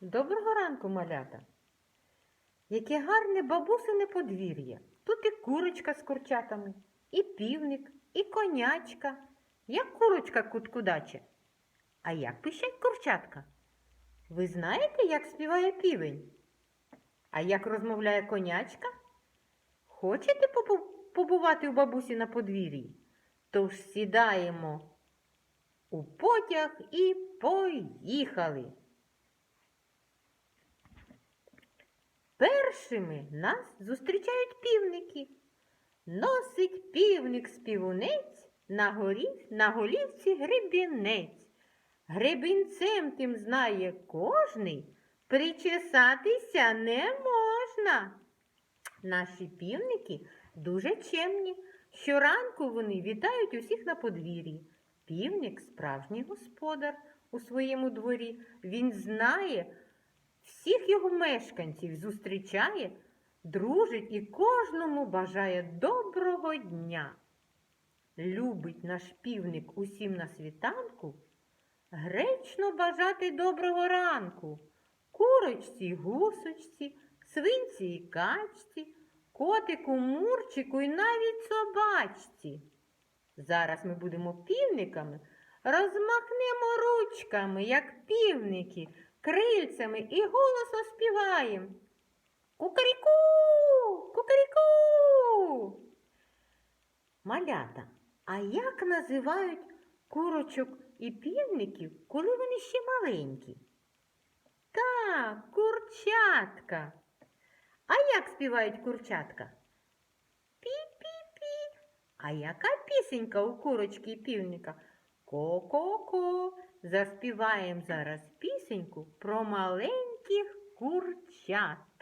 Доброго ранку, малята. Яке гарне бабусине подвір'я. Тут і курочка з курчатами, і півник, і конячка. Як курочка куткудаче. А як пищать курчатка? Ви знаєте, як співає півень? А як розмовляє конячка? Хочете побувати у бабусі на подвір'ї? Тож сідаємо у потяг і поїхали. Першими нас зустрічають півники. Носить півник співунець на, горі, на голівці гребінець. Гребінцем тим знає кожний, причесатися не можна. Наші півники дуже чемні. Щоранку вони вітають усіх на подвір'ї. Півник справжній господар у своєму дворі. Він знає всіх його мешканців, зустрічає, дружить і кожному бажає доброго дня. Любить наш півник усім на світанку гречно бажати доброго ранку. Курочці й гусочці, свинці й качці, котику, мурчику і навіть собачці. Зараз ми будемо півниками, розмахнемо ручками, як півники, крильцями і голосно співаємо. Кукаріку, кукаріку. Малята, а як називають курочок і півників, коли вони ще маленькі? Так, курчатка. А як співають курчатка? Пі-пі-пі. А яка пісенька у курочки і півника? Ко-ко-ко. Заспіваємо зараз пісеньку про маленьких курчат.